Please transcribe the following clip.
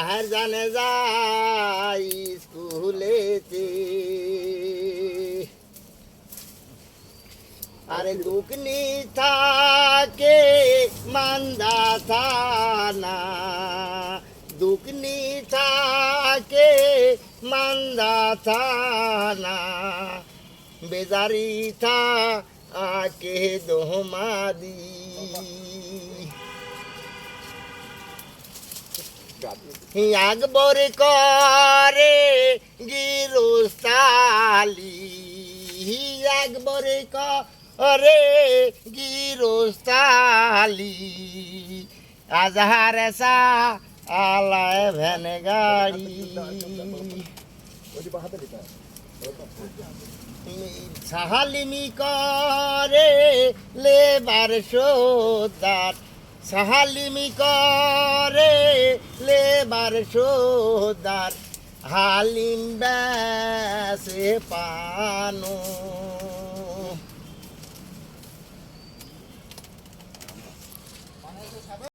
বাহার জানে যাই স্কুলেতে আরে দুকনি থাকে মান্দা থানা দুকনি থাকে মান্দা থানা বেজারি থা আকে দোমাদি আকবর করে গিরস্তালি আকবর করে গিরস্তালি আজহার সা আলায় ভ্যান গাড়ি। সাহালিমি করে লেবার সোদার সাহালিমি করে লেবার সোদার হালিম ব্যাসে পানো।